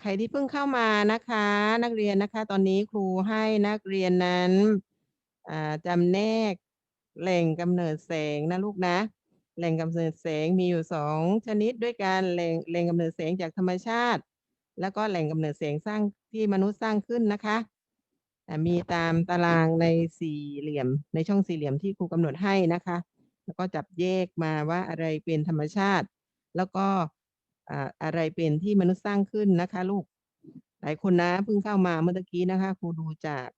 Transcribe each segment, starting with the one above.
ใครที่เพิ่งเข้ามานะคะ นักเรียนนะคะ ตอนนี้ครูให้นักเรียนนั้นจำแนกแหล่งกำเนิดแสงนะลูกนะ แหล่งกำเนิดแสงมีอยู่2ชนิดด้วยกันแหล่งแหล่งกำเนิดแสงจากธรรมชาติ แล้วก็แหล่งกำเนิดแสงสร้างที่มนุษย์สร้างขึ้นนะคะมีตามตารางในสี่เหลี่ยมในช่องสี่เหลี่ยมที่ครูกำหนดให้นะคะ แล้วก็จับแยกมาว่าอะไรเป็นธรรมชาติ แล้วก็ อะไรเป็นที่มนุษย์สร้างขึ้นนะคะ ลูก หลายคนนะเพิ่งเข้ามาเมื่อกี้นะคะครูดูจาก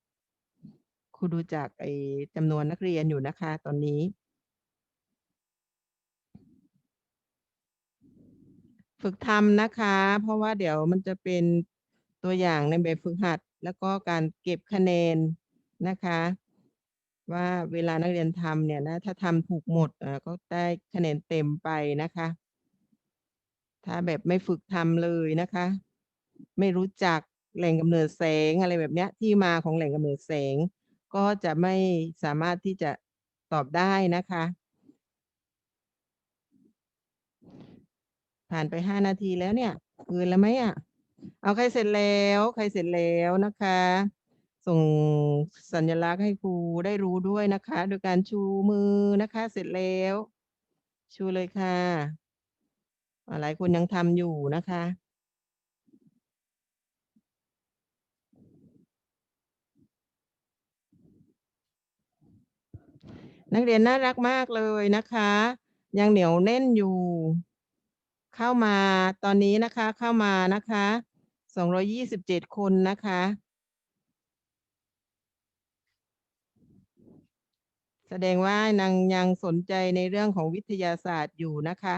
ครูดูจากไอ้จำนวนนักเรียนอยู่นะคะ ตอนนี้ ฝึกทำนะคะ เพราะว่าเดี๋ยวมันจะเป็นตัวอย่างในแบบฝึกหัด แล้วก็การเก็บคะแนนนะคะ ว่าเวลานักเรียนทำเนี่ยนะถ้าทำถูกหมดอ่าก็ได้คะแนนเต็มไปนะคะ ถ้าแบบไม่ฝึกทำเลยนะคะ ไม่รู้จักแหล่งกำเนิดแสงอะไรแบบเนี้ย ที่มาของแหล่งกำเนิดแสง ก็จะไม่สามารถที่จะตอบได้นะคะ ผ่านไป5นาทีแล้วเนี่ยเกินแล้วไหมอะ?เอาใครเสร็จแล้วใครเสร็จแล้วนะคะ ส่งสัญลักษณ์ให้ครูได้รู้ด้วยนะคะ โดยการชูมือนะคะ เสร็จแล้ว ชูเลยค่ะ หลายคนยังทำอยู่นะคะนักเรียนน่ารักมากเลยนะคะ ยังเหนียวแน่นอยู่ เข้ามาตอนนี้นะคะเข้ามานะคะ227คนนะคะ แสดงว่านังยังสนใจในเรื่องของวิทยาศาสตร์อยู่นะคะ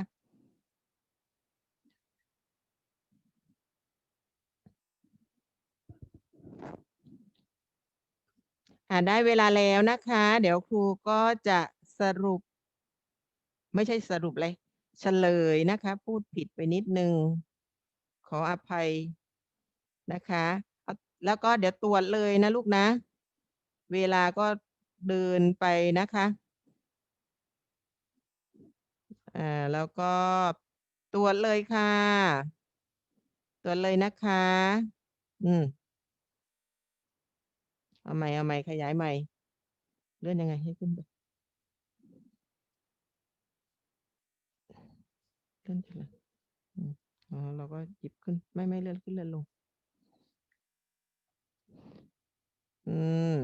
อ่าได้เวลาแล้วนะคะ เดี๋ยวครูก็จะสรุป ไม่ใช่สรุปเลยเฉลยนะคะ พูดผิดไปนิดหนึ่งขออภัยนะคะ แล้วก็เดี๋ยวตรวจเลยนะลูกนะ เวลาก็เดินไปนะคะอ่าแล้วก็ตรวจเลยค่ะ ตรวจเลยนะคะ อืม เอาใหม่ๆขยายใหม่ เลื่อนยังไงให้ขึ้นไป?เลื่อนทีลังอืมอ๋อเราก็หยิบขึ้น ไม่ๆเลื่อนขึ้นเลื่อนลง อืม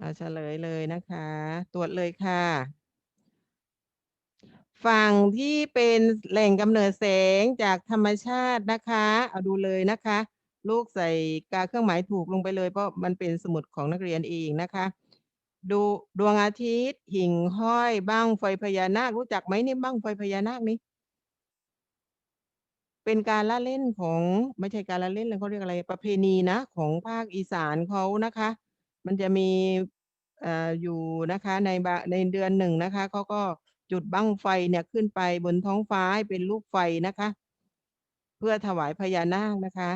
อาเฉลยเลยนะคะ ตรวจเลยค่ะ ฝั่งที่เป็นแหล่งกำเนิดแสงจากธรรมชาตินะคะ เอาดูเลยนะคะ ลูกใส่กาเครื่องหมายถูกลงไปเลยเพราะมันเป็นสมุดของนักเรียนเองนะคะ ดูดวงอาทิตย์ หิ่งห้อยบั้งไฟพญานาครู้จักไหมนี่บั้งไฟพญานาคนี่?เป็นการละเล่นของไม่ใช่การละเล่นเขาเรียกอะไรประเพณีนะ ของภาคอีสานเขานะคะ มันจะมีออยู่นะคะในในเดือนหนึ่งนะคะเขาก็ จุดบั้งไฟเนี่ยขึ้นไปบนท้องฟ้าให้เป็นลูกไฟนะคะ เพื่อถวายพญานาคนะคะ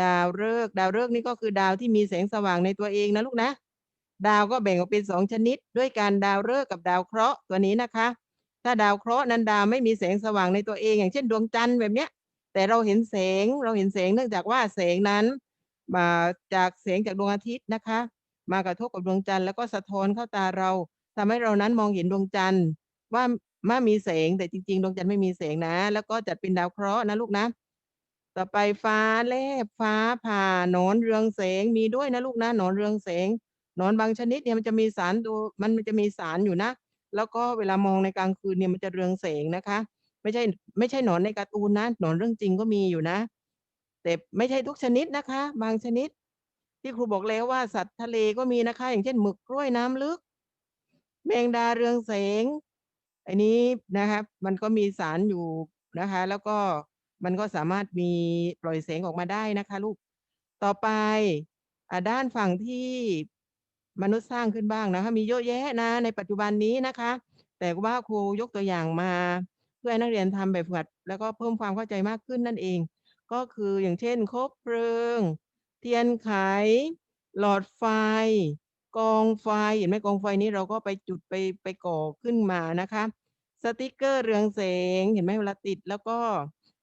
ดาวฤกษ์ดาวฤกษ์นี่ก็คือดาวที่มีแสงสว่างในตัวเองนะลูกนะ ดาวก็แบ่งออกเป็น2ชนิด ด้วยกันดาวฤกษ์กับดาวเคราะห์ตัวนี้นะคะ ถ้าดาวเคราะห์นั้นดาวไม่มีแสงสว่างในตัวเอง อย่างเช่นดวงจันทร์แบบเนี้ย แต่เราเห็นแสงเราเห็นแสงเนื่องจากว่าแสงนั้น มาจากแสงจากดวงอาทิตย์นะคะ มากระทบกับดวงจันทร์แล้วก็สะท้อนเข้าตาเราทำให้เรานั้นมองเห็นดวงจันทร์ ว่าว่ามีแสงแต่จริงๆดวงจันทร์ไม่มีแสงนะ แล้วก็จัดเป็นดาวเคราะห์นะลูกนะ ต่อไปฟ้าแลบฟ้าผ่าหนอนเรืองแสงมีด้วยนะลูกนะหนอนเรืองแสงหนอนบางชนิดเนี่ยมันจะมีสารตัวมันจะมีสารอยู่นะ แล้วก็เวลามองในกลางคืนเนี่ยมันจะเรืองแสงนะคะ ไม่ใช่ไม่ใช่หนอนในการ์ตูนนะหนอนเรื่องจริงก็มีอยู่นะ แต่ไม่ใช่ทุกชนิดนะคะ บางชนิด ที่ครูบอกแล้วว่าสัตว์ทะเลก็มีนะคะ อย่างเช่นหมึกกล้วยน้ำลึก แมงดาเรืองแสง อันนี้นะคะมันก็มีสารอยู่นะคะ แล้วก็มันก็สามารถมีปล่อยแสงออกมาได้นะคะลูกต่อไปอด้านฝั่งที่มนุษย์สร้างขึ้นบ้างนะคะ มีเยอะแยะนะ ในปัจจุบันนี้นะคะ แต่ว่าครูยกตัวอย่างมา เพื่อนักเรียนทำแบบฝึกหัด แล้วก็เพิ่มความเข้าใจมากขึ้นนั่นเอง ก็คืออย่างเช่นคบเพลิง เทียนไข หลอดไฟ กองไฟเห็นไหมกองไฟนี้เราก็ไปจุดไปไปก่อขึ้นมานะคะ สติกเกอร์เรืองแสงเห็นไหมเวลาติดแล้วก็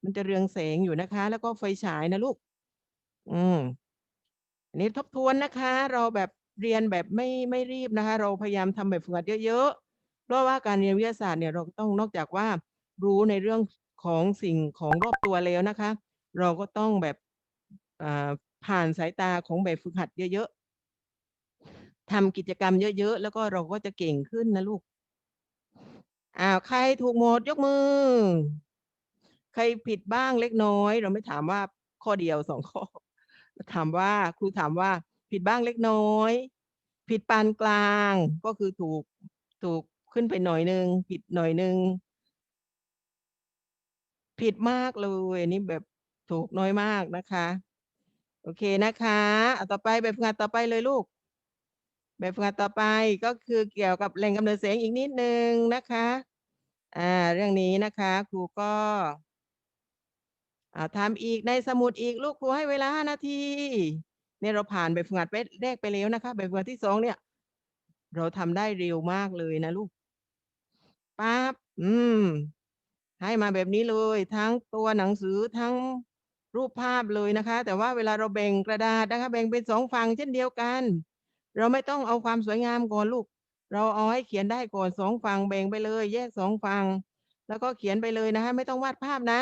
มันจะเรืองแสงอยู่นะคะ แล้วก็ไฟฉายนะลูก อืมอันนี้ทบทวนนะคะ เราแบบเรียนแบบไม่ไม่รีบนะคะ เราพยายามทำแบบฝึกหัดเยอะๆเพราะว่าการเรียนวิทยาศาสตร์เนี่ยเราต้องนอกจากว่ารู้ในเรื่องของสิ่งของรอบตัวแล้วนะคะ เราก็ต้องแบบผ่านสายตาของแบบฝึกหัดเยอะๆ ทำกิจกรรมเยอะๆ แล้วก็เราก็จะเก่งขึ้นนะลูก อ้าว ใครถูกหมดยกมือ ใครผิดบ้างเล็กน้อย เราไม่ถามว่าข้อเดียว2ข้อ ถามว่าครูถามว่าผิดบ้างเล็กน้อย ผิดปานกลางก็คือถูกถูกขึ้นไปหน่อยหนึ่งผิดหน่อยหนึ่งผิดมากเลยอันนี้แบบถูกน้อยมากนะคะ โอเคนะคะอ่าต่อไปแบบฝึกหัดต่อไปเลยลูก แบบฝึกหัดต่อไปก็คือเกี่ยวกับแหล่งกำเนิดแสงอีกนิดหนึ่งนะคะอ่าเรื่องนี้นะคะครูก็อ่าทำอีกในสมุดอีกลูกครูให้เวลา5นาทีเนี่ยเราผ่านแบบฝึกหัดเวทแรกไปแล้วนะคะแบบฝึกหัดที่2เนี่ย เราทำได้เร็วมากเลยนะลูกปั๊บอืม ให้มาแบบนี้เลย ทั้งตัวหนังสือทั้งรูปภาพเลยนะคะ แต่ว่าเวลาเราแบ่งกระดาษนะคะ แบ่งเป็น2ฝั่งเช่นเดียวกัน เราไม่ต้องเอาความสวยงามก่อนลูก เราเอาให้เขียนได้ก่อน2ฝั่งแบ่งไปเลย แยก2ฝั่งแล้วก็เขียนไปเลยนะคะไม่ต้องวาดภาพนะ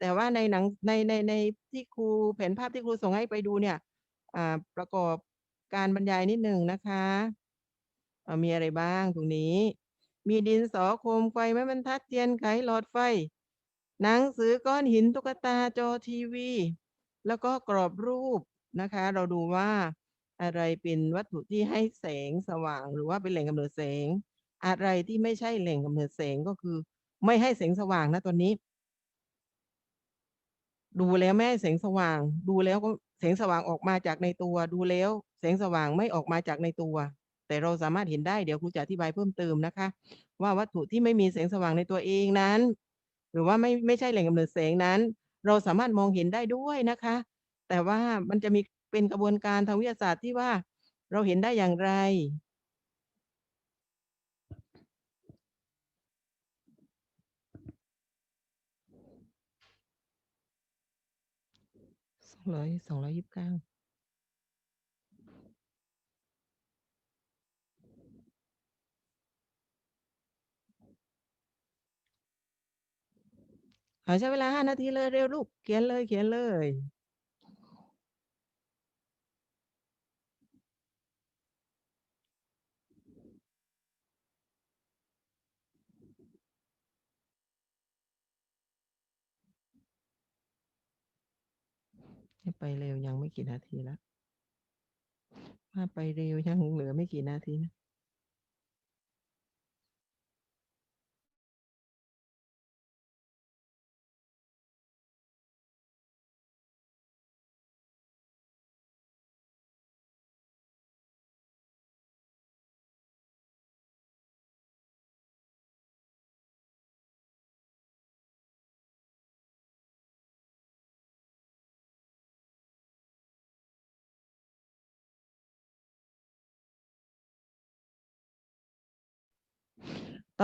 แต่ว่าในหนังในในในที่ครูแผนภาพที่ครูส่งให้ไปดูเนี่ยอ่าประกอบการบรรยายนิดหนึ่งนะคะมีอะไรบ้างตรงนี้ มีดินสอโคมไฟไม้บรรทัดเทียนไขหลอดไฟ หนังสือก้อนหินตุ๊กตาจอทีวี แล้วก็กรอบรูปนะคะ เราดูว่า อะไรเป็นวัตถุที่ให้แสงสว่าง หรือว่าเป็นแหล่งกำเนิดแสง อะไรที่ไม่ใช่แหล่งกำเนิดแสงก็คือ ไม่ให้แสงสว่างนะตอนนี้ ดูแล้วไม่ให้แสงสว่าง ดูแล้วก็แสงสว่างออกมาจากในตัว ดูแล้วแสงสว่างไม่ออกมาจากในตัว แต่เราสามารถเห็นได้เดี๋ยวครูจะอธิบายเพิ่มเติมนะคะ ว่าวัตถุที่ไม่มีแสงสว่างในตัวเองนั้น หรือว่าไม่ไม่ใช่แหล่งกำเนิดแสงนั้น เราสามารถมองเห็นได้ด้วยนะคะ แต่ว่ามันจะมี เป็นกระบวนการทางวิทยาศาสตร์ที่ว่าเราเห็นได้อย่างไร200 229อ่าใช้เวลา5นาทีเลยเร็วลูก เขียนเลยเขียนเลย ไปเร็วยังไม่กี่นาทีแล้วถ้าไปเร็วยังเหลือไม่กี่นาทีนะ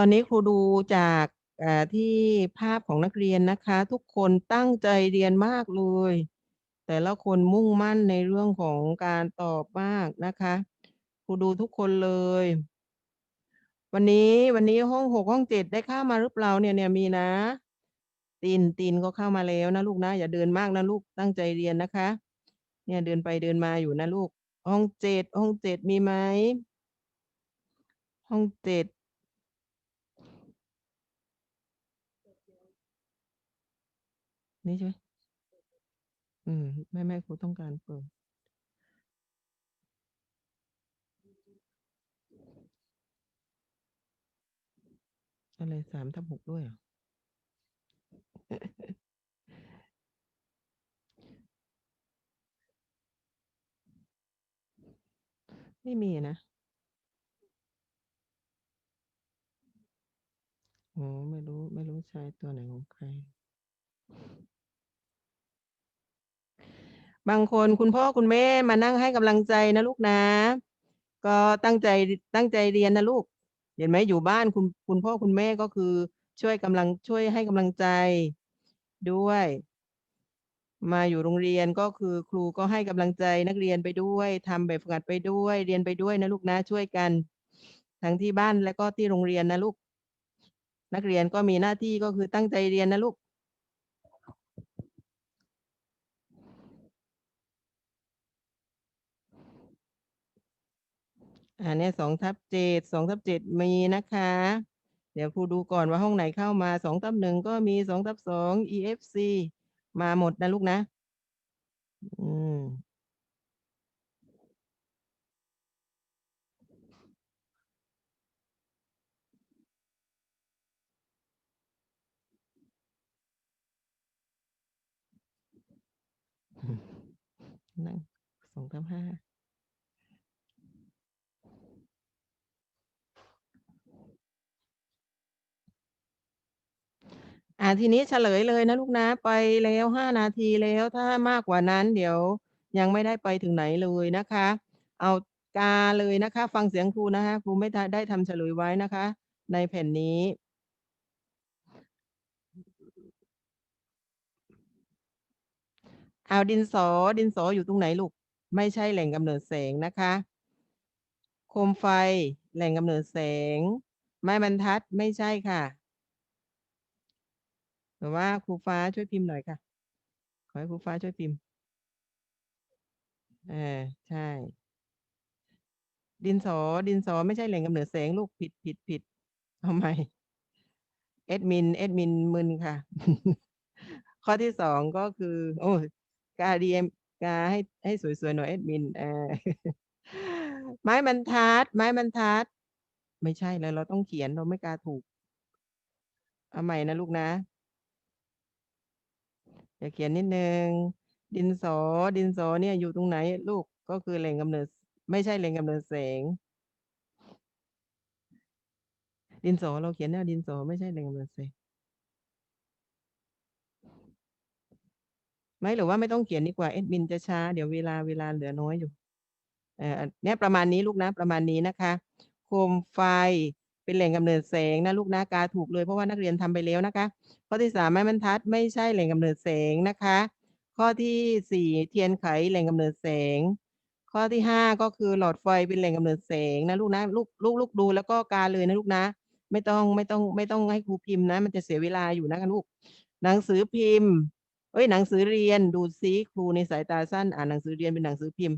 อนนี้ครูดูจากที่ภาพของนักเรียนนะคะ ทุกคนตั้งใจเรียนมากเลย แต่ละคนมุ่งมั่นในเรื่องของการตอบมากนะคะครูดูทุกคนเลย วันนี้วันนี้ห้อง6ห้อง7ได้เข้ามาหรือเปล่าเนี่ยเนี่ยมีนะตินตินก็เข้ามาแล้วนะลูกนะ อย่าเดินมากนะลูกตั้งใจเรียนนะคะ เนี่ยเดินไปเดินมาอยู่นะลูก ห้อง7ห้อง7มีไหม?ห้อง7 นี่ใช่ไหม?อืมไม่ๆครูต้องการเปิด อะไร3/6ด้วยเหรอ?ไม่มีอะนะอ๋อไม่รู้ ไม่รู้ใช้ตัวไหนของใคร บางคนคุณพ่อคุณแม่มานั่งให้กำลังใจนะลูกนะ ก็ตั้งใจตั้งใจเรียนนะลูก เห็นไหมอยู่บ้านคุณคุณพ่อคุณแม่ก็คือช่วยกำลังช่วยให้กำลังใจด้วย มาอยู่โรงเรียนก็คือครูก็ให้กำลังใจนักเรียนไปด้วยทำแบบฝึกหัดไปด้วย เรียนไปด้วยนะลูกนะช่วยกัน ทั้งที่บ้านและก็ที่โรงเรียนนะลูก นักเรียนก็มีหน้าที่ก็คือตั้งใจเรียนนะลูก อันนี้สองทับเจ็ดสองทับเจ็ดมีนะคะ เดี๋ยวครูดูก่อนว่าห้องไหนเข้ามาสองทับหนึ่งก็มีสองทับสอง EFC มาหมดนะลูกนะ อืมนั่งสองทับห้า ทีนี้เฉลยเลยนะลูกนะ ไปแล้ว5นาทีแล้วถ้ามากกว่านั้น เดี๋ยวยังไม่ได้ไปถึงไหนเลยนะคะ เอากาเลยนะคะ ฟังเสียงครูนะคะครูไม่ได้ทำเฉลยไว้นะคะ ในแผ่นนี้เอาดินสอดินสออยู่ตรงไหนลูก?ไม่ใช่แหล่งกำเนิดแสงนะคะ โคมไฟ แหล่งกำเนิดแสง ไม้บรรทัดไม่ใช่ค่ะ หรือว่าครูฟ้าช่วยพิมพ์หน่อยค่ะ ขอให้ครูฟ้าช่วยพิมพ์เออใช่ ดินสอ ดินสอไม่ใช่แหล่งกำเนิดแสงลูกผิดผิดผิดเอาใหม่แอดมินแอดมินมึนค่ะ ข้อที่2ก็คือ โอ้กา DM กาให้ให้สวยๆหน่อยแอดมินเออไม้บรรทัด ไม้บรรทัด ไม่ใช่แล้วเราต้องเขียนเราไม่กาถูก เอาใหม่นะลูกนะ เดี๋ยวเขียนนิดนึง ดินสอ ดินสอเนี่ยอยู่ตรงไหนลูก?ก็คือแหล่งกำเนิด ไม่ใช่แหล่งกำเนิดแสง ดินสอเราเขียนแล้วดินสอไม่ใช่แหล่งกำเนิดแสงไม่หรือว่าไม่ต้องเขียนดีกว่าแอดมินจะช้า เดี๋ยวเวลาเวลาเหลือน้อยอยู่เอ่อเนี่ยประมาณนี้ลูกนะ ประมาณนี้นะคะ โคมไฟ เป็นแหล่งกำเนิดแสงนะลูกนะกาถูกเลยเพราะว่านักเรียนทำไปแล้วนะคะ ข้อที่3ไม้บรรทัดไม่ใช่แหล่งกำเนิดแสงนะคะ ข้อที่4เทียนไขแหล่งกำเนิดแสง ข้อที่5ก็คือหลอดไฟเป็นแหล่งกำเนิดแสงนะลูกนะลูกลูกลูกดูแล้วก็กาเลยนะลูกนะ ไม่ต้องไม่ต้องไม่ต้องให้ครูพิมพ์นะ มันจะเสียเวลาอยู่นะคะลูก หนังสือพิมพ์เอ๊ยหนังสือเรียนดูซิครูในสายตาสั้นอ่านหนังสือเรียนเป็นหนังสือพิมพ์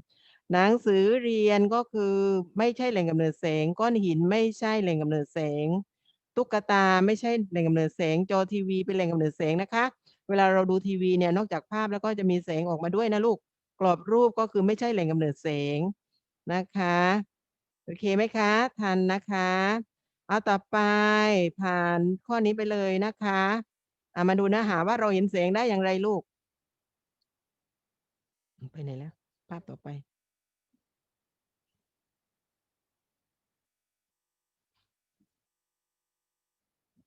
หนังสือเรียนก็คือไม่ใช่แหล่งกำเนิดแสง ก้อนหินไม่ใช่แหล่งกำเนิดแสง ตุ๊กตาไม่ใช่แหล่งกำเนิดแสง จอทีวีเป็นแหล่งกำเนิดแสงนะคะ เวลาเราดูทีวีเนี่ยนอกจากภาพแล้วก็จะมีแสงออกมาด้วยนะลูก กรอบรูปก็คือไม่ใช่แหล่งกำเนิดแสงนะคะ โอเคไหมคะ?ทันนะคะ เอาต่อไปผ่านข้อนี้ไปเลยนะคะอามาดูเนื้อหาว่าเราเห็นแสงได้อย่างไรลูก?ไปไหนแล้ว?ภาพต่อไป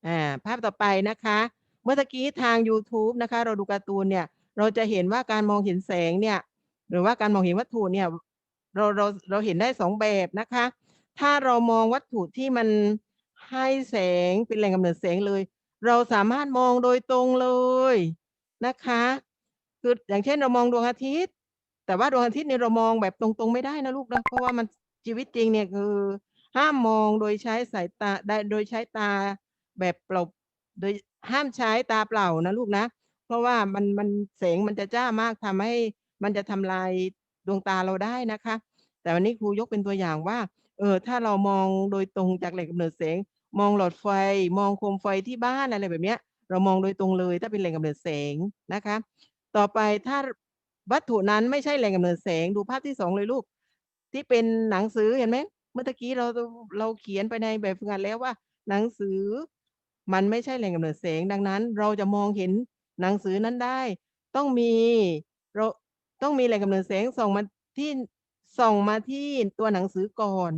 อ่าภาพต่อไปนะคะ เมื่อตะกี้ทางยูทูบนะคะ เราดูการ์ตูนเนี่ย เราจะเห็นว่าการมองเห็นแสงเนี่ย หรือว่าการมองเห็นวัตถุเนี่ย เราเราเราเห็นได้2แบบนะคะ ถ้าเรามองวัตถุที่มันให้แสงเป็นแหล่งกำเนิดแสงเลย เราสามารถมองโดยตรงเลยนะคะคืออย่างเช่นเรามองดวงอาทิตย์ แต่ว่าดวงอาทิตย์เนี่ยเรามองแบบตรงๆไม่ได้นะลูกนะเพราะว่ามันชีวิตจริงเนี่ยคือห้ามมองโดยใช้สายตาไดโดยใช้ตา แบบเปล่าโดยห้ามใช้ตาเปล่านะลูกนะ เพราะว่ามันมันแสงมันจะจ้ามากทำให้มันจะทำลายดวงตาเราได้นะคะ แต่วันนี้ครูยกเป็นตัวอย่างว่าเออถ้าเรามองโดยตรงจากแหล่งกำเนิดแสง มองหลอดไฟ มองโคมไฟที่บ้านอะไรแบบเนี้ย เรามองโดยตรงเลยถ้าเป็นแหล่งกำเนิดแสงนะคะ ต่อไปถ้าวัตถุนั้นไม่ใช่แหล่งกำเนิดแสงดูภาพที่2เลยลูก ที่เป็นหนังสือเห็นไหม?เมื่อกี้เราเราเราเขียนไปในแบบฝึกหัดแล้วว่า หนังสือ มันไม่ใช่แหล่งกำเนิดแสงดังนั้น เราจะมองเห็นหนังสือนั้นได้ ต้องมีเราต้องมีแหล่งกำเนิดแสงส่องมาที่ส่องมาที่ตัวหนังสือก่อน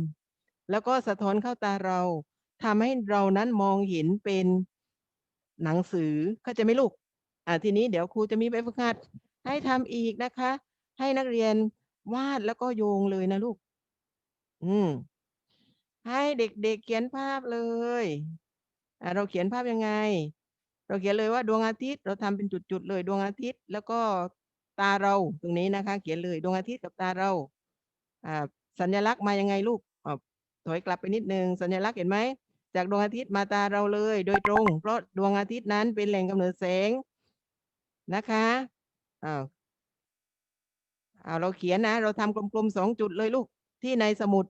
แล้วก็สะท้อนเข้าตาเราทำให้เรานั้นมองเห็นเป็นหนังสือเข้าใจไหมลูก?อ่าทีนี้เดี๋ยวครูจะมีแบบฝึกหัดให้ทำอีกนะคะ ให้นักเรียนวาดแล้วก็โยงเลยนะลูก อืม ให้เด็กๆเขียนภาพเลย เราเขียนภาพยังไง เราเขียนเลยว่าดวงอาทิตย์ เราทำเป็นจุดๆเลยดวงอาทิตย์ แล้วก็ตาเราตรงนี้นะคะ เขียนเลยดวงอาทิตย์กับตาเราสัญลักษณ์มายังไงลูกอถอยกลับไปนิดนึงสัญลักษณ์เห็นไหมจากดวงอาทิตย์มาตาเราเลย โดยตรง เพราะดวงอาทิตย์นั้นเป็นแหล่งกำเนิดแสงนะคะอ้าวอ้าเราเขียนนะ เราทำกลมๆสองจุดเลยลูกที่ในสมุด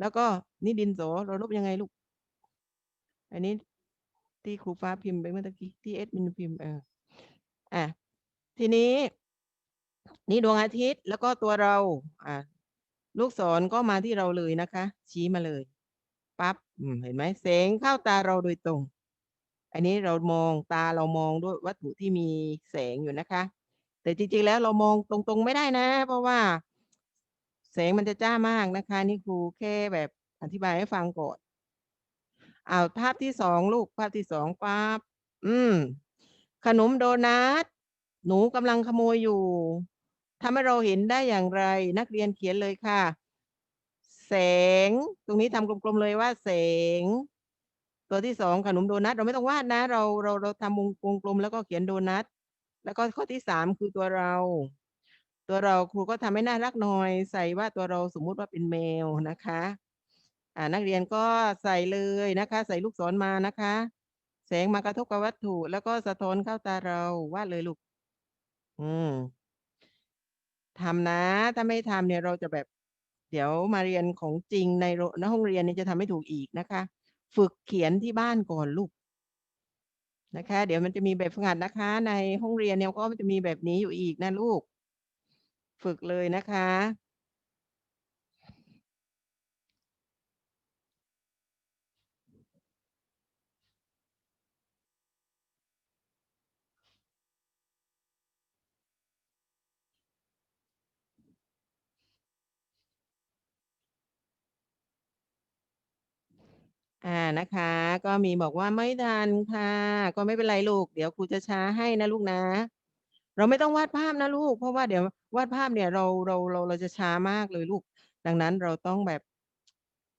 แล้วก็นี่ดินสเราลบยังไงลูก อันนี้ ที่ครูฟ้าพิมพ์ไปเมื่อกี้ที่เอสมินพิมพ์เอออะทีนี้ นี่ดวงอาทิตย์แล้วก็ตัวเรา อะลูกศรก็มาที่เราเลยนะคะ ชี้มาเลยปั๊บเห็นไหมแสงเข้าตาเราโดยตรง อันนี้เรามองตาเรามองด้วยวัตถุที่มีแสงอยู่นะคะ แต่จริงๆแล้วเรามองตรงๆไม่ได้นะ เพราะว่า แสงมันจะจ้ามากนะคะ นี่ครูแค่แบบอธิบายให้ฟังก่อน เอาภาพที่สองลูกภาพที่สองปั๊บอืม ขนมโดนัทหนูกำลังขโมยอยู่ทำให้เราเห็นได้อย่างไร นักเรียนเขียนเลยค่ะ แสง ตรงนี้ทำกลมๆเลยว่า แสง ตัวที่สองขนมโดนัทเราไม่ต้องวาดนะ เราเราเราทำวงวงกลมแล้วก็เขียนโดนัทแล้วก็ข้อที่สามคือตัวเรา ตัวเราครูก็ทำให้น่ารักหน่อย ใส่ว่าตัวเราสมมุติว่าเป็นแมวนะคะ อ่านักเรียนก็ใส่เลยนะคะ ใส่ลูกศรมานะคะ แสงมากระทบกับวัตถุ แล้วก็สะท้อนเข้าตาเราวาดเลยลูก อืมทำนะ ถ้าไม่ทำเนี่ยเราจะแบบ เดี๋ยวมาเรียนของจริงในในห้องเรียนเนี่ยจะทำไม่ถูกอีกนะคะ ฝึกเขียนที่บ้านก่อนลูกนะคะ เดี๋ยวมันจะมีแบบฝึกหัดนะคะ ในห้องเรียนเนี่ยก็มันจะมีแบบนี้อยู่อีกนะลูก ฝึกเลยนะคะ อ่านะคะ ก็มีบอกว่าไม่ทันค่ะ ก็ไม่เป็นไรลูก เดี๋ยวครูจะช้าให้นะลูกนะ เราไม่ต้องวาดภาพนะลูก เพราะว่าเดี๋ยววาดภาพเนี่ยเราเราเราเราจะช้ามากเลยลูก ดังนั้นเราต้องแบบ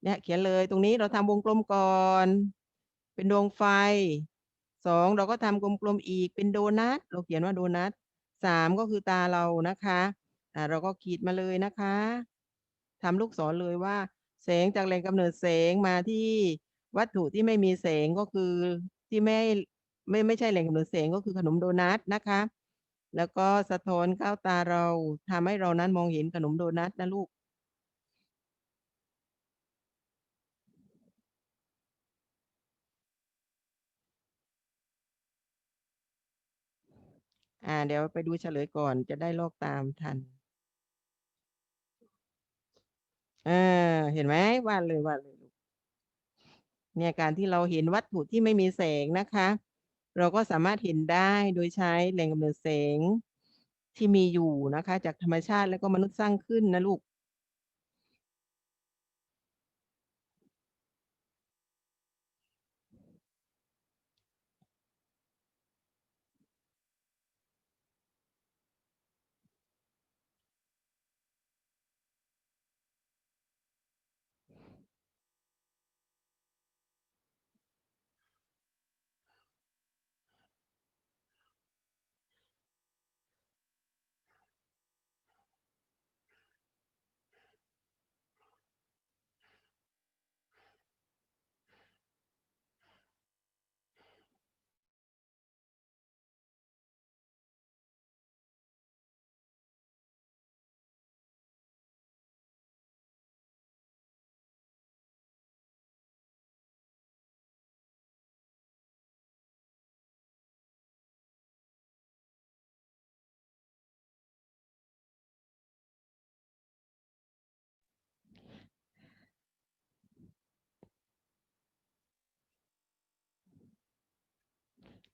เนี่ยเขียนเลยตรงนี้เราทำวงกลมก่อน เป็นดวงไฟสองเราก็ทำกลมๆอีกเป็นโดนัทเราเขียนว่าโดนัทสามก็คือตาเรานะคะอ่าเราก็ขีดมาเลยนะคะทำลูกศรเลยว่า แสงจากแหล่งกำเนิดแสงมาที่ วัตถุที่ไม่มีแสงก็คือที่ไม่ไม่ไม่ใช่แหล่งกำเนิดแสงก็คือขนมโดนัทนะคะ แล้วก็สะท้อนเข้าตาเราทำให้เรานั้นมองเห็นขนมโดนัทนะลูกอ่าเดี๋ยวไปดูเฉลยก่อนจะได้ลอกตามทันเออเห็นไหมวาดเลยวาดเลย เนี่ยการที่เราเห็นวัตถุที่ไม่มีแสงนะคะ เราก็สามารถเห็นได้โดยใช้แหล่งกำเนิดแสงที่มีอยู่นะคะ จากธรรมชาติแล้วก็มนุษย์สร้างขึ้นนะลูก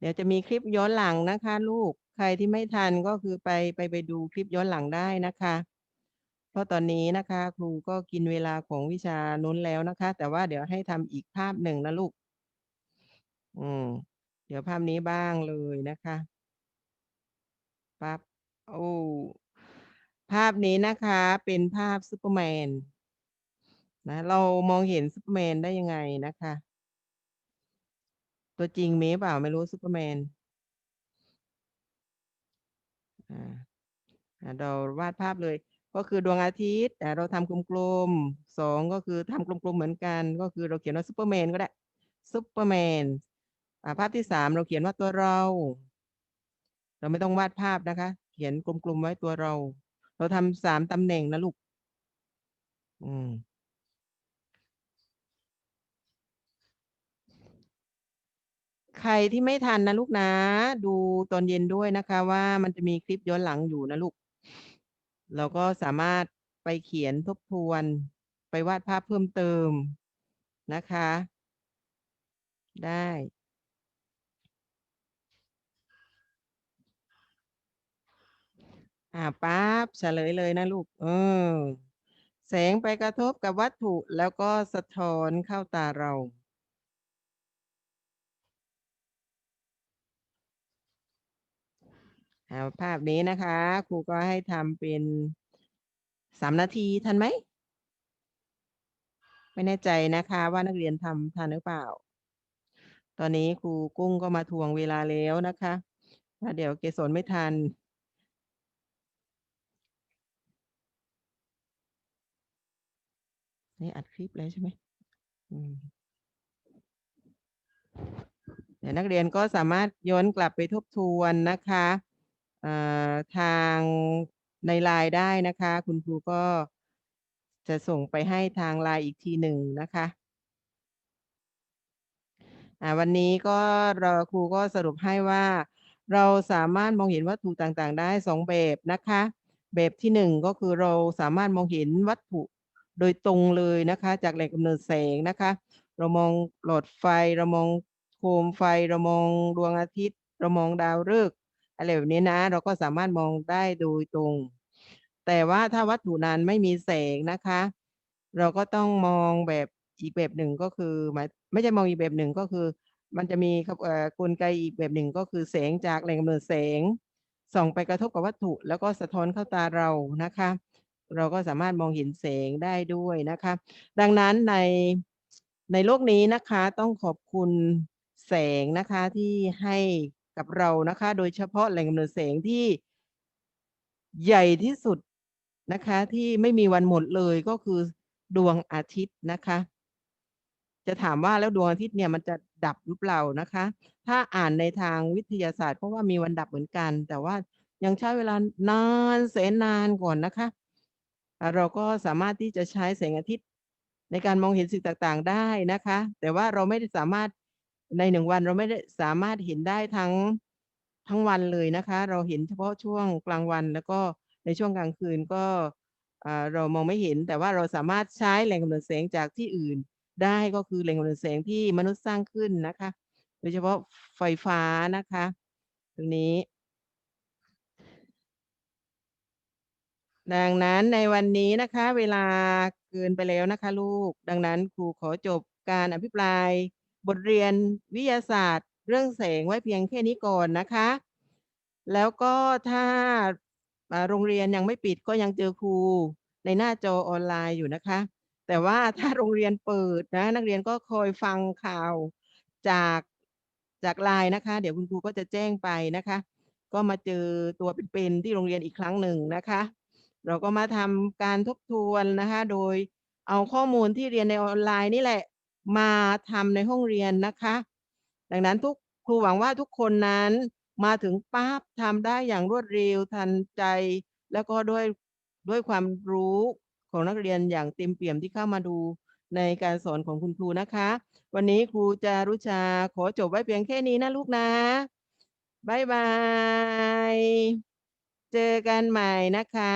ดี๋ยวจะมีคลิปย้อนหลังนะคะ ลูกใครที่ไม่ทันก็คือไปไปไปดูคลิปย้อนหลังได้นะคะ เพราะตอนนี้นะคะ ครูก็กินเวลาของวิชาน้นแล้วนะคะ แต่ว่าเดี๋ยวให้ทำอีกภาพหนึ่งนะลูก อืม เดี๋ยวภาพนี้บ้างเลยนะคะปั๊บโอ้ภาพนี้นะคะเป็นภาพซูเปอร์แมนนะเรามองเห็นซูเปอร์แมนได้ยังไงนะคะ ตัวจริงมีเปล่าไม่รู้ซูเปอร์แมนอ่าเราวาดภาพเลย ก็คือดวงอาทิตย์อ่เราทำกลมๆ2ก็คือทำกลมๆเหมือนกัน ก็คือเราเขียนว่าซูเปอร์แมนก็ได้ซูเปอร์แมนภาพที่3เราเขียนว่าตัวเรา เราไม่ต้องวาดภาพนะคะ เขียนกลมๆไว้ตัวเรา เราทำ3ตำแหน่งนะลูก อืม ใครที่ไม่ทันนะลูกนะ ดูตอนเย็นด้วยนะคะ ว่ามันจะมีคลิปย้อนหลังอยู่นะลูก เราก็สามารถไปเขียนทบทวน ไปวาดภาพเพิ่มเติมนะคะ ได้อ่าปั๊บเฉลยเลยนะลูก เออ แสงไปกระทบกับวัตถุแล้วก็สะท้อนเข้าตาเรา อ่า ภาพนี้นะคะ ครูก็ให้ทำเป็น3นาทีทันไหม?ไม่แน่ใจนะคะว่านักเรียนทำทันหรือเปล่า?ตอนนี้ครูกุ้งก็มาทวงเวลาแล้วนะคะว่าเดี๋ยวเกศรไม่ทันนี่อัดคลิปแล้วใช่ไหม?อืมเดี๋ยวนักเรียนก็สามารถย้อนกลับไปทบทวนนะคะ อ่าทางใน LINE ได้นะคะ คุณครูก็จะส่งไปให้ทาง LINE อีกทีหนึ่งนะคะวันนี้ก็เราครูก็สรุปให้ว่า เราสามารถมองเห็นวัตถุต่างๆ ได้ 2 แบบนะคะ แบบที่ 1 ก็คือเราสามารถมองเห็นวัตถุโดยตรงเลยนะคะ จากแหล่งกำเนิดแสงนะคะ เรามองหลอดไฟเรามองโคมไฟเรามองดวงอาทิตย์ เรามองดาวฤกษ์ อะไรแบบนี้นะ เราก็สามารถมองได้โดยตรง แต่ว่าถ้าวัตถุนั้นไม่มีแสงนะคะ เราก็ต้องมองแบบอีกแบบหนึ่งก็คือหมายไม่ใช่มองอีกแบบหนึ่งก็คือ มันจะมีขเอ่อกลไกอีกแบบหนึ่งก็คือแสงจากแหล่งกำเนิดแสงส่องไปกระทบกับวัตถุ แล้วก็สะท้อนเข้าตาเรานะคะ เราก็สามารถมองเห็นแสงได้ด้วยนะคะ ดังนั้นในในโลกนี้นะคะต้องขอบคุณแสงนะคะที่ให้ กับเรานะคะ โดยเฉพาะแหล่งกำเนิดแสงที่ใหญ่ที่สุดนะคะ ที่ไม่มีวันหมดเลยก็คือดวงอาทิตย์นะคะ จะถามว่าแล้วดวงอาทิตย์เนี่ยมันจะดับหรือเปล่านะคะ ถ้าอ่านในทางวิทยาศาสตร์เพราะว่ามีวันดับเหมือนกัน แต่ว่ายังใช้เวลานานแสนนานก่อนนะคะ เราก็สามารถที่จะใช้แสงอาทิตย์ในการมองเห็นสิ่งต่างๆได้นะคะ แต่ว่าเราไม่ได้สามารถ ใน1วันเราไม่ได้สามารถเห็นได้ทั้งทั้งวันเลยนะคะ เราเห็นเฉพาะช่วงกลางวัน แล้วก็ในช่วงกลางคืนก็เรามองไม่เห็น แต่ว่าเราสามารถใช้แหล่งกำเนิดแสงจากที่อื่น ได้ก็คือแหล่งกำเนิดแสงที่มนุษย์สร้างขึ้นนะคะ โดยเฉพาะไฟฟ้านะคะ ตรงนี้ ดังนั้นในวันนี้นะคะ เวลาเกินไปแล้วนะคะ ลูก ดังนั้นครูขอจบการอภิปราย บทเรียนวิทยาศาสตร์ เรื่องแสงไว้เพียงแค่นี้ก่อนนะคะ แล้วก็ถ้าโรงเรียนยังไม่ปิดก็ยังเจอครูในหน้าจอออนไลน์อยู่นะคะ แต่ว่าถ้าโรงเรียนเปิดนะ นักเรียนก็คอยฟังข่าวจากจาก LINE นะคะ เดี๋ยวคุณครูก็จะแจ้งไปนะคะ ก็มาเจอตัวเป็นๆที่โรงเรียนอีกครั้งหนึ่งนะคะ เราก็มาทำการทบทวนนะคะ โดยเอาข้อมูลที่เรียนในออนไลน์นี่แหละ มาทำในห้องเรียนนะคะ ดังนั้นทุกครูหวังว่าทุกคนนั้นมาถึงปั๊บทำได้อย่างรวดเร็วทันใจ แล้วก็ด้วยด้วยความรู้ของนักเรียนอย่างเต็มเปี่ยมที่เข้ามาดูในการสอนของคุณครูนะคะ วันนี้ครูจารุชาขอจบไว้เพียงแค่นี้นะลูกนะบายบาย เจอกันใหม่นะคะ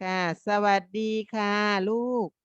ค่ะ สวัสดีค่ะลูก